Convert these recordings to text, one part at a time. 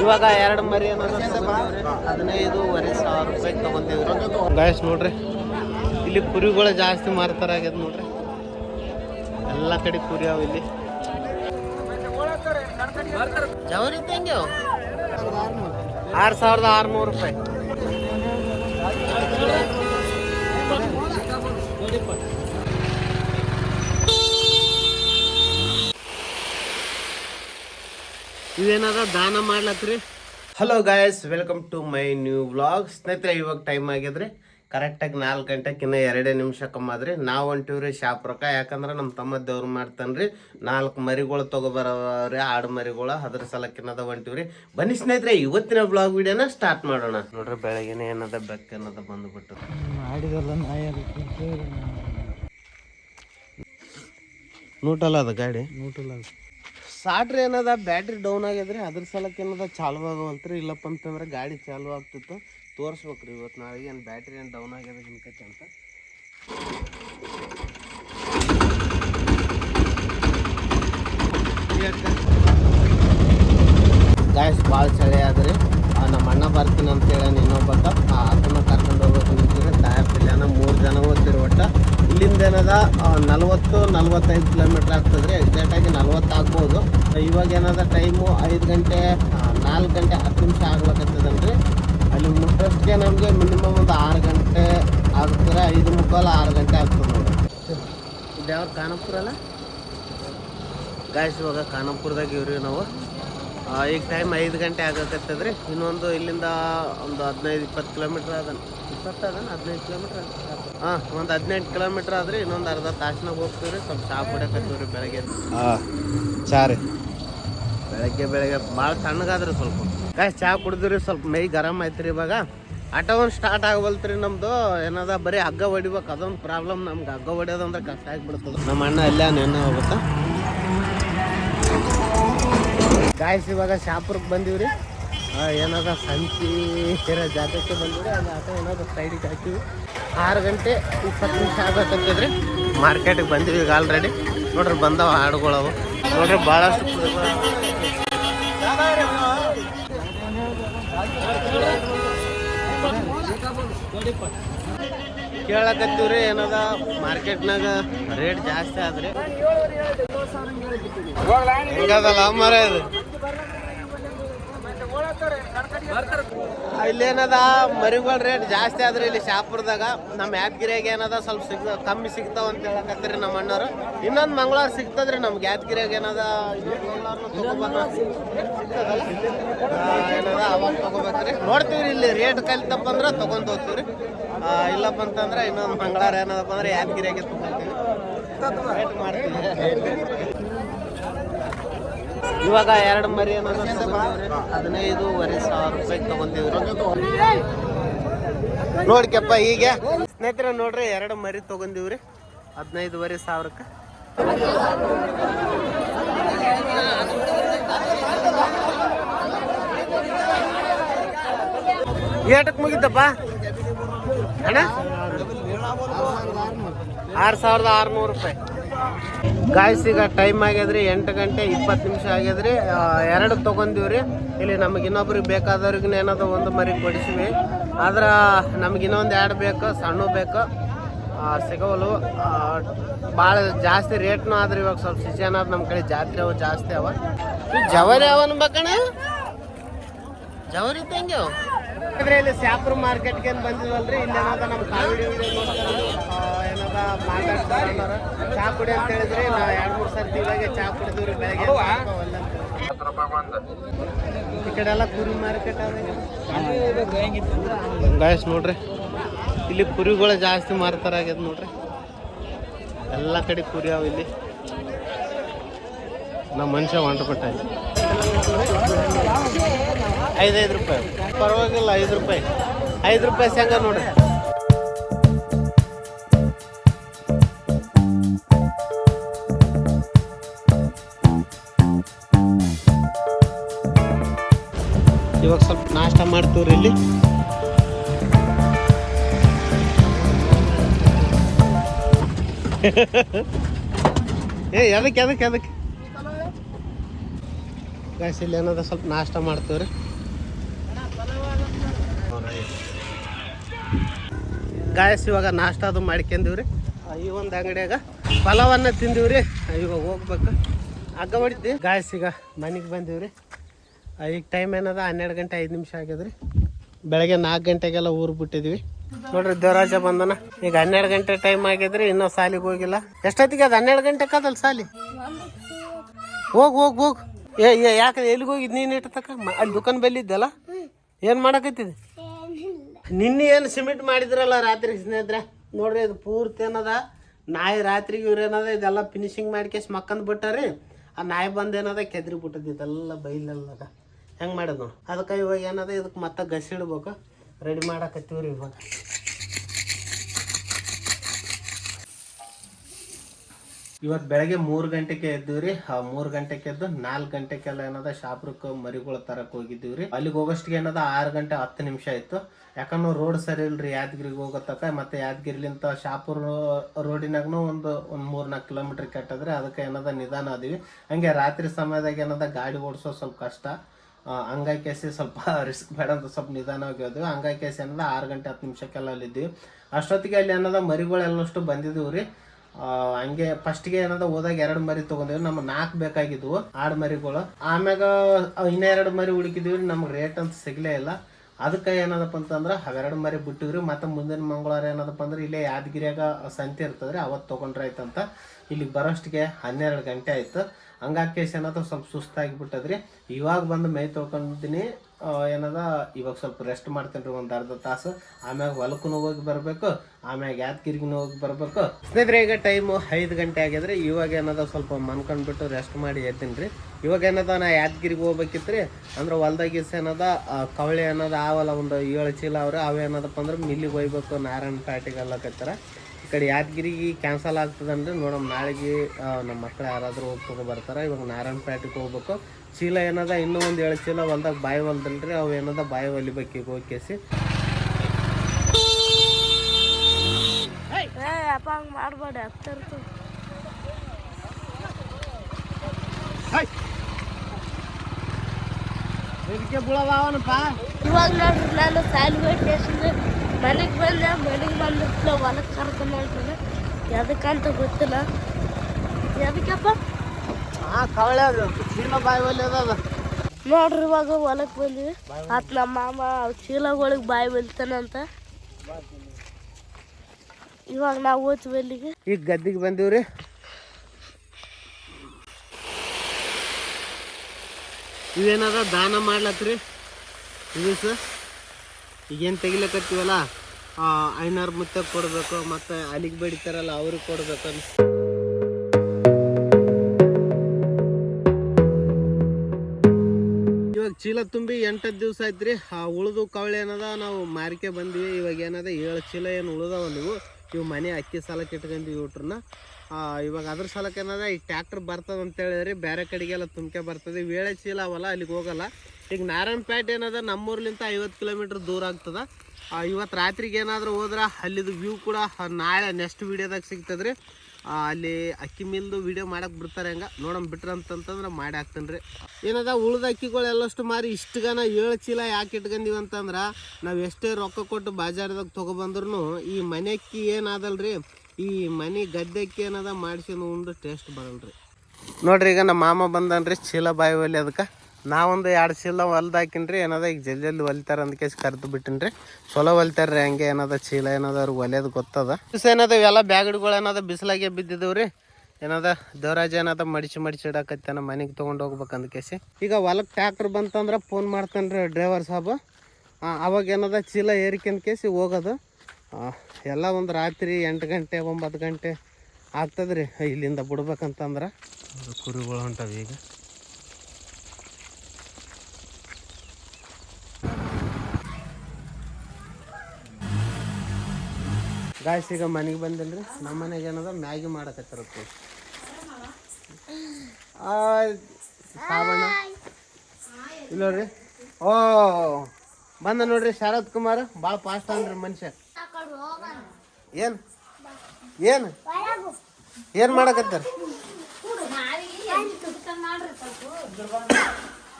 ಇವಾಗ ಎರಡು ಮರಿ. ಹದಿನೈದೂವರೆ ಸಾವಿರ ರೂಪಾಯಿ ತಗೊಂತಿದ್ರು ಗಾಯಸ್ ನೋಡ್ರಿ. ಇಲ್ಲಿ ಕುರಿಗಳು ಜಾಸ್ತಿ ಮಾರ್ತಾರಾಗ್ಯದ ನೋಡ್ರಿ. ಎಲ್ಲ ಕಡೆ ಕುರಿ ಅವ ಇಲ್ಲಿ. ಜವರಿ ಹೆಂಗೆ? ಆರು ಸಾವಿರದ ಆರುನೂರು ರೂಪಾಯಿ. ಇವೇನಾದ ದಾನ ಮಾಡ್ಲತ್ರಿ hello guys welcome to my new vlog ಸ್ನೇಹಿತರೆ ಇವಾಗ ಟೈಮ್ ಆಗಿದ್ರಿ ಕರೆಕ್ಟಾಗಿ ನಾಲ್ಕು ಗಂಟೆಕಿನ್ನ ಎರಡೇ ನಿಮಿಷ ಕಮ್ಮಾದ್ರಿ. ನಾವು ಹೊಂಟಿವ್ರಿ ಶಾಪ್ರಕ್ಕ ಯಾಕಂದ್ರೆ ನಮ್ಮ ತಮ್ಮ ದೇವ್ರು ಮಾಡ್ತಾನ್ರಿ. ನಾಲ್ಕು ಮರಿಗಳು ತೊಗೊಬರವ್ರಿ ಆಡು ಮರಿಗಳು ಅದ್ರ ಸಲಕ್ಕಿನ್ನದ ಹೊಂಟಿವ್ರಿ. ಬನ್ನಿ ಸ್ನೇಹಿತರೆ ಇವತ್ತಿನ ಬ್ಲಾಗ್ ವಿಡಿಯೋನ ಸ್ಟಾರ್ಟ್ ಮಾಡೋಣ. ನೋಡ್ರಿ ಬೆಳಗ್ಗೆ ಏನದ ಬೆಕ್ಕ ಏನದ ಬಂದ್ಬಿಟ್ಟು ನೂಟಲ್ಲ ಅದ ಗಾಡಿ? ನೋಟಿಲ್ಲ ಸಾಟ್ರಿ ಏನದ ಬ್ಯಾಟ್ರಿ ಡೌನ್ ಆಗ್ಯದ್ರಿ, ಅದ್ರ ಸಲಕ್ಕೆ ಏನದ ಚಾಲು ಆಗವಲ್ತ್ರಿ ಇಲ್ಲಪ್ಪ ಅಂತಂದ್ರೆ ಗಾಡಿ ಚಾಲು ಆಗ್ತಿತ್ತು ತೋರಿಸ್ಬೇಕ್ರಿ ಇವತ್ತು ನಾಳೆ ಏನು ಬ್ಯಾಟ್ರಿ ಏನು ಡೌನ್ ಆಗ್ಯದ ಹಿಂಕೈತೆ ಅಂತ. ಗಾಯಸ್ ಭಾಳ ಚಳಿ ಆದ್ರಿ. ನಮ್ಮ ಅಣ್ಣ ಬರ್ತೀನಿ ಅಂತ ಹೇಳಿ ಅದನ್ನು ಟಯರ್ ಪಿಲ್ಯಾನ ಮೂರು ಜನ ಹೋಗ್ತಿರೋ ಒಟ್ಟ. ಇಲ್ಲಿಂದ ಏನದ ನಲ್ವತ್ತು ನಲವತ್ತು, ನಲ್ವತ್ತೈದು ಕಿಲೋಮೀಟ್ರ್ ಆಗ್ತದ್ರಿ. ಎಕ್ಸಾಕ್ಟಾಗಿ ನಲ್ವತ್ತು ಆಗ್ಬೋದು. ಇವಾಗ ಏನದ ಟೈಮು ಐದು ಗಂಟೆ ನಾಲ್ಕು ಗಂಟೆ ಹತ್ತು ನಿಮಿಷ ಆಗ್ಲಕತ್ತದಲ್ರಿ ಅಲ್ಲಿ ಮುಟ್ಟೋಷ್ಟಿಗೆ ನಮಗೆ ಮಿನಿಮಮ್ ಒಂದು ಆರು ಗಂಟೆ ಆಗ್ತದೆ. ಐದು ಮುಕ್ಕಾಲು ಆರು ಗಂಟೆ ಆಗ್ತದೆ ನೋಡಿ ಇದು ಯಾವ ಖಾನಾಪುರ ಅಲ್ಲ? ಗಾಯಸ್ ಇವಾಗ ಖಾನಾಪುರದಾಗ ಇವ್ರಿ ನಾವು. ಈಗ ಟೈಮ್ ಐದು ಗಂಟೆ ಆಗಕತ್ತದ್ರಿ. ಇನ್ನೊಂದು ಇಲ್ಲಿಂದ ಒಂದು ಹದಿನೈದು ಇಪ್ಪತ್ತು ಕಿಲೋಮೀಟ್ರ್ ಅದನ್ ಇಪ್ಪತ್ತು ಅದನ್ ಹದಿನೈದು ಕಿಲೋಮೀಟ್ರ್ ಹಾಂ ಒಂದು ಹದಿನೆಂಟು ಕಿಲೋಮೀಟ್ರ್ ಆದ್ರೆ ಇನ್ನೊಂದು ಅರ್ಧ ತಾಸಿನಾಗ ಹೋಗ್ತೀವಿ ರೀ ಸ್ವಲ್ಪ ಚಾ ರೀ ಬೆಳಗ್ಗೆ. ಹಾಂ ಚಾ ರೀ. ಬೆಳಗ್ಗೆ ಬೆಳಗ್ಗೆ ಭಾಳ ತಣ್ಣಗಾದ್ರಿ ಸ್ವಲ್ಪ. ಗಾಯಸ್ ಚಾ ಕುಡಿದ್ರಿ ಸ್ವಲ್ಪ ಮೈ ಗರಮ್ ಐತ್ರಿ ಇವಾಗ. ಆಟೋ ಒಂದು ಸ್ಟಾರ್ಟ್ ಆಗವಲ್ತ್ರಿ ನಮ್ದು. ಏನದ ಬರೀ ಹಗ್ಗ ಹೊಡಿಬೇಕು. ಅದೊಂದು ಪ್ರಾಬ್ಲಮ್ ನಮ್ಗೆ. ಹಗ್ಗ ಹೊಡಿಯೋದಂದ್ರೆ ಕಷ್ಟ ಆಗಿಬಿಡ್ತದೆ. ನಮ್ಮ ಅಣ್ಣ ಎಲ್ಲ ನೆನ್ನೆ ಹೋಗುತ್ತಾ ಗಾಯಸ್ ಇವಾಗ ಶಾಪುರಕ್ಕೆ ಬಂದೀವ್ರಿ. ಏನಾದ್ರು ಸಂಚಿ ಇರೋ ಜಾಗಕ್ಕೆ ಬಂದಿವ್ರಿ. ಅದು ಏನಾದ್ರು ಸೈಡಿಗೆ ಹಾಕಿವಿ. ಆರು ಗಂಟೆ ಇಪ್ಪತ್ತು ನಿಮಿಷ ಆಗತ್ತಂತಿದ್ರಿ ಮಾರ್ಕೆಟಿಗೆ ಬಂದೀವಿ ಈಗ ಆಲ್ರೆಡಿ ನೋಡ್ರಿ ಬಂದವ ಹಾಡುಗಳವು. ನೋಡ್ರಿ ಭಾಳಷ್ಟು. ಕೇಳಕತ್ತೀವ್ರಿ, ಏನದ? ಮಾರ್ಕೆಟ್ನಾಗ ರೇಟ್ ಜಾಸ್ತಿ ಆದ್ರಿ. ಹೆಂಗದಲ್ಲ ಮರ ಇದು? ಇಲ್ಲೇನದ, ಮರಿಗಳ ರೇಟ್ ಜಾಸ್ತಿ ಆದ್ರಿ ಇಲ್ಲಿ ಶಾಪುರದಾಗ. ನಮ್ಮ ಯಾದಗಿರಿಯಾಗ ಏನದ, ಸ್ವಲ್ಪ ಸಿಗ್ ಕಮ್ಮಿ ಸಿಗ್ತಾವ ಅಂತ ಹೇಳಕತ್ತೀರಿ ನಮ್ಮ ಅಣ್ಣವ್ರು. ಇನ್ನೊಂದು ಮಂಗಳವಾರ ಸಿಗ್ತದ್ರಿ ನಮ್ಗೆ ಯಾದಗಿರಿಯಾಗ ಏನದ ಏನದ, ಅವಾಗ ತಗೋಬೇಕ್ರಿ ನೋಡ್ತೀವ್ರಿ ಇಲ್ಲಿ ರೇಟ್ ಕಲಿತಪ್ಪ ಅಂದ್ರೆ ತಗೊಂಡ್ ಹೋಗ್ತೀವ್ರಿ. ಇಲ್ಲಪ್ಪ ಅಂತಂದ್ರೆ ಇನ್ನೊಂದು ಮಂಗಳವಾರ ಏನದಪ್ಪ ಅಂದ್ರೆ ಯಾದಗಿರಿ ರೇಟ್ ಮಾಡ್ತೀವಿ ಇವಾಗ ಎರಡು ಮರಿ ತಗೊಂಡಿವ್ರಿ. ಹದಿನೈದೂವರೆ ಸಾವಿರ ರೂಪಾಯಿ ತಗೊಂಡಿವ್ರಿ. ನೋಡ್ಕಪ್ಪ ಈಗ ಸ್ನೇಹಿತರೆ ನೋಡ್ರಿ, ಎರಡು ಮರಿ ತಗೊಂಡಿವ್ರಿ. ಹದಿನೈದುವರೆ ಸಾವಿರಕ್ಕೆ. ಏಟಕ್ಕೆ ಮುಗಿತಪ್ಪ? ಅಣ್ಣ? ಆರು ಸಾವಿರದ ಆರುನೂರು ರೂಪಾಯಿ. ಗಾಯ್ಸ್ ಈಗ ಟೈಮ್ ಆಗ್ಯದ್ರಿ ಎಂಟು ಗಂಟೆ ಇಪ್ಪತ್ತು ನಿಮಿಷ ಆಗ್ಯದ್ರಿ ಎರಡು ರೀ ಇಲ್ಲಿ ನಮಗೆ ಇನ್ನೊಬ್ರಿಗೆ ಬೇಕಾದವ್ರಿಗೆ ಏನಾದ್ರು ಒಂದು ಮರಿ ಕೊಡಿಸಿವಿ. ಆದ್ರೆ ನಮ್ಗೆ ಇನ್ನೊಂದು ಎರಡು ಬೇಕು, ಸಣ್ಣ ಬೇಕು. ಸಿಗೋಲು ಭಾಳ ಜಾಸ್ತಿ ರೇಟ್ನೂ ಆದ್ರೆ ಇವಾಗ ಸ್ವಲ್ಪ ಸೀಸನ್ ಆದ್ರೆ ನಮ್ಮ ಕಡೆ ಜಾತ್ರೆ ಅವು ಜಾಸ್ತಿ ಅವ. ಜವರಿ ಅವನ್ ಅನ್ಬೇಕಣ್ಣ ಜವರಿ ಇದ್ದಂಗೆ ಅಂದ್ರೆ ಇಲ್ಲಿ ಶಾಪುರ ಮಾರ್ಕೆಟ್ಗೆ ಏನು ಬಂದಿವಲ್ರಿ ಇಲ್ಲಿ ಏನಾದ ನಮ್ಮ ಕಾವಿಡಿ ಏನದ ಮಾತಾಡ್ತಾರೆ. ಚಾ ಕುಡಿ ಅಂತ ಹೇಳಿದ್ರಿ ನಾ ಎರಡು ಮೂರು ಸರ್ತಿ ಇವಾಗ ಚಾ ಕುಡಿದಿವ್ರಿ ಬೆಳಗ್ಗೆ ಈ ಕಡೆ ಎಲ್ಲ ಕುರಿ ಮಾರ್ಕೆಟ್ ಗಾಯಸ್ ನೋಡ್ರಿ. ಇಲ್ಲಿ ಕುರಿಗಳು ಜಾಸ್ತಿ ಮಾರ್ತಾರಾಗ್ಯದ ನೋಡ್ರಿ. ಎಲ್ಲ ಕಡೆ ಕುರಿ ಅವ ಇಲ್ಲಿ. ನಮ್ಮ ಮನುಷ್ಯ ಹೊಂಟಬಿಟ್ಟ ಐದೈದು ರೂಪಾಯಿ. ಪರವಾಗಿಲ್ಲ, ಐದು ರೂಪಾಯಿ. ಐದು ರೂಪಾಯಿ ಸಂಗ ನೋಡ್ರಿ. ಇವಾಗ ಸ್ವಲ್ಪ ನಾಷ್ಟ ಮಾಡ್ತೀವ್ರಿ ಇಲ್ಲಿ. ಏ ಎದಕ್ಕೆ ಎದಕ್ಕೆ ಎದಕ್ಕೆ ಗಾಯ್ಸ್ ಇಲ್ಲಿ ಏನದ ಸ್ವಲ್ಪ ನಾಷ್ಟ ಮಾಡ್ತೀವಿ ರೀ ಗಾಯಸ್ ಇವಾಗ ನಾಷ್ಟ ಅದು ಮಾಡ್ಕೊಂಡಿವ್ರಿ. ಈ ಒಂದು ಅಂಗಡಿಯಾಗ ಫಲವನ್ನ ತಿಂದಿವ್ರಿ. ಇವಾಗ ಹೋಗ್ಬೇಕು. ಹಗ್ಗ ಹೊಡಿದ್ವಿ ಗಾಯಸ್ ಈಗ ಮನೆಗೆ ರೀ ಈಗ ಟೈಮ್ ಏನದ? ಹನ್ನೆರಡು ಗಂಟೆ, ಐದು ನಿಮಿಷ ಆಗ್ಯದ್ರಿ. ಬೆಳಗ್ಗೆ ನಾಲ್ಕು ಗಂಟೆಗೆಲ್ಲ ಊರು ಬಿಟ್ಟಿದ್ವಿ. ನೋಡ್ರಿ, ದೇವರಾಜ ಬಂದನ. ಈಗ ಹನ್ನೆರಡು ಗಂಟೆ ಟೈಮ್ ಆಗಿದ್ರಿ ಇನ್ನೂ ಸಾಲಿಗೆ ಹೋಗಿಲ್ಲ. ಎಷ್ಟೊತ್ತಿಗೆ ಅದು? ಹನ್ನೆರಡು ಗಂಟೆ ಕದಲ್ ಸಾಲಿ? ಹೋಗ್ ಹೋಗ್ ಹೋಗ್. ಏ ಏ, ಯಾಕೆ ಎಲ್ಲಿಗೆ ಹೋಗಿದ್ ನೀನು ಇಟ್ಟತಕ್ಕ ಅಲ್ಲಿ ದುಕಾನ್ ಬೆಲ್ಲಿದ್ದಲ್ಲ ಏನು ಮಾಡಕತ್ತಿದ್ ನಿನ್ನೆ ಏನು ಸಿಮೆಂಟ್ ಮಾಡಿದ್ರಲ್ಲ ರಾತ್ರಿ ಸ್ನೇಹಿತರೆ? ನೋಡ್ರಿ, ಇದು ಪೂರ್ತಿ ಏನದ? ನಾಯಿ ರಾತ್ರಿಗೆ ಇವ್ರು ಏನದ? ಇದೆಲ್ಲ ಫಿನಿಶಿಂಗ್ ಮಾಡ್ಕೇಸ್ ಮಕ್ಕಂದ್ ಬಿಟ್ಟಾರಿ. ಆ ನಾಯಿ ಬಂದು ಏನದ? ಕೆದ್ರಿ ಬಿಟ್ಟದ ಇದೆಲ್ಲ ಬೈಲಲ್ಲದ. ಹೆಂಗೆ ಮಾಡೋದು ಅದಕ್ಕೆ ಇವಾಗ ಏನದ? ಇದಕ್ಕೆ ಮತ್ತೆ ಗಸಿಡ್ಬೇಕು ರೆಡಿ ಮಾಡಕತ್ತೀವ್ರಿ ಇವಾಗ. ಇವತ್ತು ಬೆಳಗ್ಗೆ ಮೂರು ಗಂಟೆಗೆ ಎದ್ದೀವ್ರಿ. ಆ ಮೂರು ಗಂಟೆಗೆ ಎದ್ದು ನಾಲ್ಕು ಗಂಟೆಗೆಲ್ಲ ಏನದ ಶಾಪ್ರಕ್ಕೆ ಮರಿಗಳು ತರಕ್ ರೀ ಅಲ್ಲಿಗೆ ಹೋಗೋಷ್ಟಿಗೆ ಏನದ ಆರು ಗಂಟೆ ಹತ್ತು ನಿಮಿಷ ಆಯ್ತು. ಯಾಕಂದ್ರೆ ರೋಡ್ ಸರಿ ಇಲ್ರಿ, ಯಾದಗಿರಿಗೆ ಹೋಗತ್ತಕ ಮತ್ತೆ ಯಾದಗಿರಿಲಿಂತ ಶಾಪುರ್ ರೋಡಿನಾಗನು ಒಂದು ಒಂದು ಮೂರ್ ನಾಲ್ಕು ಕಿಲೋಮೀಟರ್ ಕೆಟ್ಟದ್ರೆ ಅದಕ್ಕೆ ಏನದ ನಿಧಾನ ಅದೀವಿ ಹಂಗೆ ರಾತ್ರಿ ಸಮಯದಾಗ ಏನದ ಗಾಡಿ ಓಡಿಸೋ ಸ್ವಲ್ಪ ಕಷ್ಟ. ಹಂಗಾಗಿ ಕೇಸಿ ಸ್ವಲ್ಪ ರಿಸ್ಕ್ ಬೇಡ ಅಂತ ಸ್ವಲ್ಪ ನಿಧಾನವಾಗಿ ಹೋದ್ವಿ. ಹಂಗಾಗಿ ಕೇಸಿ ಏನದ ಆರು ಗಂಟೆ ಹತ್ತು ನಿಮಿಷಕ್ಕೆಲ್ಲ ಅಲ್ಲಿದ್ವಿ ಅಷ್ಟೊತ್ತಿಗೆ ಅಲ್ಲಿ ಏನದ ಮರಿಗಳೆಲ್ಲಷ್ಟು ಬಂದಿದ್ದೀವಿ ರೀ ಹಂಗೆ ಫಸ್ಟ್ಗೆ ಏನದ ಹೋದಾಗ ಎರಡು ಮರಿ ತಗೊಂಡಿವಿ ನಮ್ಗೆ ನಾಲ್ಕು ಬೇಕಾಗಿದ್ವು ಆಡು ಮರಿಗಳು. ಆಮ್ಯಾಗ ಇನ್ನೆರಡು ಇನ್ನ ಎರಡು ಮರಿ ಉಳಿಕಿದ್ವಿ ನಮ್ಗೆ ರೇಟ್ ಅಂತ ಸಿಗ್ಲೇ ಇಲ್ಲ. ಅದಕ್ಕೆ ಏನದಪ್ಪ ಅಂತಂದ್ರೆ, ಅವೆರಡು ಮರಿ ಬಿಟ್ಟಿವ್ರಿ ಮತ್ತೆ ಮುಂದಿನ ಮಂಗಳವಾರ ಏನದಪ್ಪ ಅಂದ್ರೆ, ಇಲ್ಲೇ ಯಾದಗಿರಿಯಾಗ ಸಂತೆ ಇರ್ತದ್ರಿ ಅವತ್ತು ತೊಗೊಂಡ್ರೆ ಆಯ್ತಂತ ಇಲ್ಲಿಗೆ ಬರೋಷ್ಟಿಗೆ ಹನ್ನೆರಡು ಗಂಟೆ ಆಯ್ತು. ಹಂಗಾಗಿ ಕೇಸ್ ಏನದ ಸ್ವಲ್ಪ ಸುಸ್ತಾಗಿ ಬಿಟ್ಟದ್ರಿ ಇವಾಗ ಬಂದು ಮೈ ತೊಳ್ಕೊಂಡಿದ್ದೀನಿ. ಏನದ, ಇವಾಗ ಸ್ವಲ್ಪ ರೆಸ್ಟ್ ಮಾಡ್ತೇನೆ ರೀ ಒಂದು ಅರ್ಧ ತಾಸು. ಆಮ್ಯಾಗ ಹೊಲಕ್ಕೂ ಹೋಗಿ ಬರಬೇಕು, ಆಮ್ಯಾಗ ಯಾದಗಿರಿಗೂ ಹೋಗಿ ಬರಬೇಕು. ಸ್ನೇಹಿತರೆ, ಈಗ ಟೈಮು ಐದು ಗಂಟೆ ಆಗಿದ್ರೆ ಇವಾಗ ಏನದ, ಸ್ವಲ್ಪ ಮನ್ಕೊಂಡ್ಬಿಟ್ಟು ರೆಸ್ಟ್ ಮಾಡಿ ಎದ್ದೀನಿ ರೀ ಇವಾಗ ಏನದ, ನಾ ಯಾದಗಿರಿಗೆ ಹೋಗ್ಬೇಕಿತ್ತು ರೀ ಅಂದ್ರೆ ಹೊಲ್ದಾಗ ಏನದ ಕವಳಿ ಕವಳೆ ಅನ್ನೋದು ಆವಲ್ಲ ಒಂದು ಏಳು ಚೀಲ ಅವ್ರೆ ಅವೇನದಪ್ಪ ಅಂದ್ರೆ ಮಿಲ್ಲಿಗೆ ಹೋಗ್ಬೇಕು ನಾರಾಯಣ ಪ್ಯಾಟಿಗೆ ಅಲ್ಲಕತ್ತಾರ. ಈ ಕಡೆ ಯಾದಗಿರಿಗೆ ಕ್ಯಾನ್ಸಲ್ ಆಗ್ತದನ್ರಿ ನೋಡಮ್ ನಾಳೆಗೆ ನಮ್ಮ ಮಕ್ಳು ಯಾರಾದರೂ ಹೋಗಿ ಬರ್ತಾರೆ ಇವಾಗ ನಾರಾಯಣ ಪೇಟೆಗೆ ಹೋಗ್ಬೇಕು. ಚೀಲ ಏನದ? ಇನ್ನೂ ಒಂದು ಏಳು ಚೀಲ ಹೊಲ್ದಾಗ ಬಾಯಿ ಹೊಲ್ದಲ್ರಿ ಅವು ಏನದ? ಬಾಯಿ ಹೊಲಿಬೇಕು ಈಗ ಹೋಗಿ ಕೇಸಿ ಇವಾಗ ನೋಡ್ರಿ ನಾನು ಸಾಲಿ ಹೋಗಿ ಟೇಷನ್ ಮನೆಗೆ ಬಂದೆ ಮನೆಗೆ ಬಂದಿರ್ತಿಲ್ಲ ಹೊಲಕ್ಕೆ ಕರ್ಕೊಂಡು ಹೊಂಟಿದೆ ಎದಕ್ಕಂತ ಗೊತ್ತಿಲ್ಲ. ಎದಕ್ಕಪ್ಪ ನೋಡ್ರಿ ಇವಾಗ ಹೊಲಕ್ಕೆ ಬಂದ್ವಿ. ಆತ್ ನಮ್ಮ ಮಾಮ ಚೀಲಗಳಿಗೆ ಬಾಯಿ ಬೀಳ್ತಾನಂತ ಇವಾಗ ನಾವು ಓದ್ತೀವಿ ಅಲ್ಲಿಗೆ. ಈಗ ಗದ್ದಿಗೆ ಬಂದೀವ್ರಿ ಇವೇನದ ದಾನ ಮಾಡ್ಲತ್ರಿ ಇದು ಸರ್? ಈಗೇನು ತೆಗಿಲಕತ್ತೀವಲ್ಲ? ಐನಾರು ಮುತ್ತ ಕೊಡಬೇಕು, ಮತ್ತು ಅಲ್ಲಿಗೆ ಬಡಿತಾರಲ್ಲ ಅವ್ರಿಗೆ ಕೊಡಬೇಕು ಅನ್ಸ್ ಇವಾಗ ಚೀಲ ತುಂಬಿ ಎಂಟತ್ತು ದಿವಸ ಆಯ್ತ್ರಿ. ಆ, ಉಳಿದು ಕವಳೆ ಏನದ, ನಾವು ಮಾರಿಕೆ ಬಂದ್ವಿ. ಇವಾಗ ಏನದ, ಏಳು ಚೀಲ ಏನು ಉಳಿದವ ನೀವು. ಇವು ಮನೆ ಅಕ್ಕಿ ಸಾಲಕ್ಕೆ ಇಟ್ಕೊಂಡ್ವಿ ಇವ್ರನ್ನ ಇವಾಗ ಅದ್ರ ಸಲಕ್ಕೆ ಏನದ, ಈ ಟ್ಯಾಕ್ಟ್ರ್ ಬರ್ತದೆ ಅಂತ ಹೇಳಿದ್ರಿ ಬೇರೆ ಕಡೆಗೆಲ್ಲ ತುಂಬ್ಕೆ ಬರ್ತದೆ. ವೇಳೆ ಚೀಲ ಅವಲ್ಲ, ಅಲ್ಲಿಗೆ ಹೋಗಲ್ಲ. ಈಗ ನಾರಾಯಣಪೇಟೆ ಏನದ? ನಮ್ಮೂರ್ಲಿಂತ ಐವತ್ತು ಕಿಲೋಮೀಟ್ರ್ ದೂರ ಆಗ್ತದ. ಇವತ್ತು ರಾತ್ರಿಗೆ ಏನಾದರೂ ಹೋದ್ರೆ ಅಲ್ಲಿದು ವ್ಯೂ ಕೂಡ ನಾಳೆ ನೆಕ್ಸ್ಟ್ ವೀಡಿಯೋದಾಗ ಸಿಗ್ತದ್ರಿ. ಅಲ್ಲಿ ಅಕ್ಕಿ ಮಿಲ್ದು ವಿಡಿಯೋ ಮಾಡಕ್ಕೆ ಬಿಡ್ತಾರೆ ಹಂಗ. ನೋಡಮ್ ಬಿಟ್ರ ಅಂತಂತಂದ್ರೆ ಮಾಡಿ ಹಾಕ್ತೇನೆ ರೀ ಏನದ, ಉಳ್ದ ಅಕ್ಕಿಗಳು ಎಲ್ಲಷ್ಟು ಮಾರಿ ಇಷ್ಟು ಗನ ಏಳು ಚೀಲ ಯಾಕೆ ಇಟ್ಕೊಂಡಿವಿ ಅಂತಂದ್ರೆ, ನಾವು ಎಷ್ಟೇ ರೊಕ್ಕ ಕೊಟ್ಟು ಬಾಜಾರದಾಗ ತೊಗೊಬಂದ್ರೂ ಈ ಮನೆ ಅಕ್ಕಿ ಏನಾದಲ್ರಿ, ಈ ಮನೆ ಗದ್ದೆ ಅಕ್ಕಿ ಏನದ ಮಾಡಿಸ್ಕೊಂಡು ಉಂಡು ಟೇಸ್ಟ್ ಬರಲ್ರಿ. ನೋಡ್ರಿ ಈಗ ನಮ್ಮ ಮಾಮ ಬಂದನ್ರಿ ಚೀಲ ಬಾಯಿ ಒಲಿ ಅದಕ್ಕೆ. ನಾವೊಂದು ಎರಡು ಚೀಲ ಹೊಲ್ದು ಹಾಕಿನ್ರಿ, ಏನದ ಈಗ ಜಲ್ದಿ ಜಲ್ದಿ ಹೊಲಿತಾರ ಅಂತ ಕೇಸ್ ಕರೆದು ಬಿಟ್ಟಿನ್ರಿ. ಚಲೋ ಹೊಲಿತಾರ್ರಿ ಹಂಗೆ ಏನದ ಚೀಲ ಏನದ ಅವ್ರಿಗೆ ಹೊಲಿಯೋದು ಗೊತ್ತದ. ಬಿಸಿ ಏನದ ಇವೆಲ್ಲ ಬ್ಯಾಗ್ಗಳು ಏನದ ಬಿಸಿಲಾಗೆ ಬಿದ್ದಿದ್ದವ್ರಿ ಏನದ ದೇವರಾಜ ಏನದ ಮಡಿಸಿ ಮಡಿಸಿ ಇಡಕತ್ತಾನ ಮನೆಗೆ ತೊಗೊಂಡು ಹೋಗ್ಬೇಕು ಅಂದ ಕೇಸಿ. ಈಗ ಹೊಲಕ್ಕೆ ಟ್ಯಾಕ್ಟ್ರ್ ಬಂತಂದ್ರೆ ಫೋನ್ ಮಾಡ್ತಾನೆ ರೀ ಡ್ರೈವರ್ ಸಾಬು. ಅವಾಗ ಏನದ ಚೀಲ ಏರಿಕೆಂದ ಕೇಸಿ ಹೋಗೋದು. ಎಲ್ಲ ಒಂದು ರಾತ್ರಿ ಎಂಟು ಗಂಟೆ, ಒಂಬತ್ತು ಗಂಟೆ ಆಗ್ತದ್ರಿ ಇಲ್ಲಿಂದ ಬಿಡ್ಬೇಕಂತಂದ್ರೆ. ಕುರಿಗಳು ಹೊಂಟವೆ ಈಗ. ಗಾಯ್ಸ್ ಈಗ ಮನೆಗೆ ಬಂದಿಲ್ರಿ? ನಮ್ಮ ಮನೆಗೆ ಏನದ ಮ್ಯಾಗಿ ಮಾಡಕತ್ತಾರ ಸಾಬಣ್ಣ ಇಲ್ಲ ಓ, ಬಂದ ನೋಡ್ರಿ ಶರತ್ ಕುಮಾರ್. ಭಾಳ ಫಾಸ್ಟ್ ಅಂದ್ರಿ ಮನುಷ್ಯ. ಏನು? ಏನು? ಏನು ಮಾಡಕತ್ತಾರ?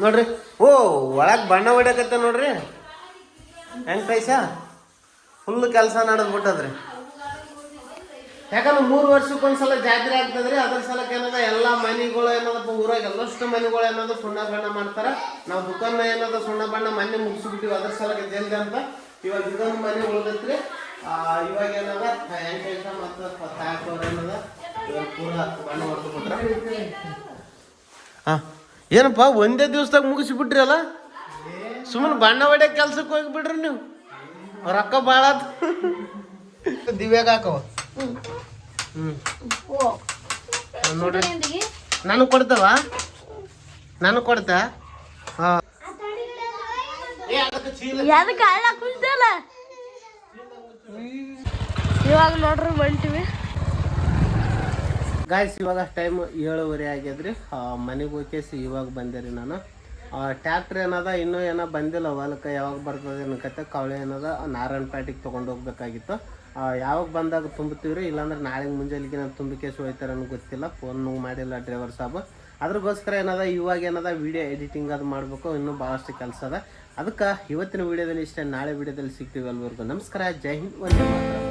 ನೋಡ್ರಿ. ಓ, ಒಳಗೆ ಬಣ್ಣ ಹೊಡ್ಯಾಕತ್ತ ನೋಡ್ರಿ. ಹೆಂಗ್ ಪೈಸಾ ಫುಲ್ ಕೆಲಸ ನಡೆದ್ಬಿಟ್ಟದ್ರಿ ಯಾಕಂದ್ರೆ ಮೂರು ವರ್ಷಕ್ಕೊಂದ್ಸಲ ಜಾತ್ರೆ ಆಗ್ತದ್ರಿ ಅದ್ರ ಸಲಕ್ಕೆ ಏನದ ಎಲ್ಲ ಮನೆಗಳು ಏನದಪ್ಪ ಊರಾಗ ಎಲ್ಲಷ್ಟು ಮನೆಗಳು ಏನದ ಸುಣ್ಣ ಬಣ್ಣ ಮಾಡ್ತಾರ. ನಾವು ದುಕಾನ ಏನದ ಸುಣ್ಣ ಬಣ್ಣ ಮನೆ ಮುಗಿಸ್ಬಿಟ್ಟಿವಿ ಅದ್ರ ಸಲಕ್ಕೆ ಜಲ್ದಿ ಅಂತ. ಇವಾಗ ಇದೊಂದು ಮನೆ ಉಳಿದೈತ್ರಿ. ಆ, ಇವಾಗ ಏನದ ಹೆಂಗ್ ಮತ್ತು ತಾಯಕೋರ್ ಏನದ ಇವಾಗ ಪೂರ ಬಣ್ಣ ಹಾ ಏನಪ್ಪ ಒಂದೇ ದಿವಸದಾಗ ಮುಗಿಸ್ಬಿಟ್ರಿ ಅಲ್ಲ? ಸುಮ್ಮನೆ ಬಣ್ಣ ಹೊಡೆ ಕೆಲ್ಸಕ್ಕೆ ಹೋಗ್ಬಿಡ್ರಿ ನೀವು. ರೊಕ್ಕ ಭಾಳ ದಿವ್ಯಾಗ ಹಾಕವ. ಹ್ಮ್. ನೋಡ್ರಿ. ನನಗೆ ಕೊಡ್ತಾವ? ನನಗೆ ಕೊಡ್ತಾ? ಹಾ. ಅದಕ್ಕೆ ಕುಂತಲ್ಲ ಇವಾಗ ನೋಡ್ರಿ ಬಂಟಿವಿ ಗಾಯ್ಸ್ ಇವಾಗ ಟೈಮ್ ಏಳುವರೆ ಆಗ್ಯದ್ರಿ ಮನೆಗೆ ಹೋಗ್ಕೇಸಿ ಇವಾಗ ಬಂದೆ ರೀ ನಾನು. ಟ್ಯಾಕ್ಟ್ರ್ ಏನದ, ಇನ್ನೂ ಏನೋ ಬಂದಿಲ್ಲ, ಹೊಲಕ್ಕೆ ಯಾವಾಗ ಬರ್ತದೆ ಅನ್ನಕತ್ತೆ ಕವಳೆ ಏನದ ನಾರಾಯಣಪೇಟೆಗೆ ತೊಗೊಂಡು ಹೋಗ್ಬೇಕಾಗಿತ್ತು. ಯಾವಾಗ ಬಂದಾಗ ತುಂಬುತ್ತೀವಿ ರೀ ಇಲ್ಲಾಂದ್ರೆ ನಾಳೆ ಮುಂಜಾನೆಗೆ ನಾನು ತುಂಬಿಕೇಸಿ ಹೋಯ್ತಾರೆ ಅನ್ನೋ ಗೊತ್ತಿಲ್ಲ. ಫೋನ್ ಮಾಡಿಲ್ಲ ಡ್ರೈವರ್ ಸಾಬ್. ಅದ್ರಗೋಸ್ಕರ ಏನದ, ಇವಾಗ ಏನದ ವಿಡಿಯೋ ಎಡಿಟಿಂಗ್ ಅದು ಮಾಡಬೇಕು, ಇನ್ನೂ ಭಾಳಷ್ಟು ಕೆಲಸ ಅದ. ಅದಕ್ಕೆ ಇವತ್ತಿನ ವಿಡಿಯೋದಲ್ಲಿ ಇಷ್ಟೇ, ನಾಳೆ ವಿಡಿಯೋದಲ್ಲಿ ಸಿಗ್ತೀವಿ ಅಲ್ವರೆಗೂ. ನಮಸ್ಕಾರ, ಜೈ ಹಿಂದ್ ಒಂದೇ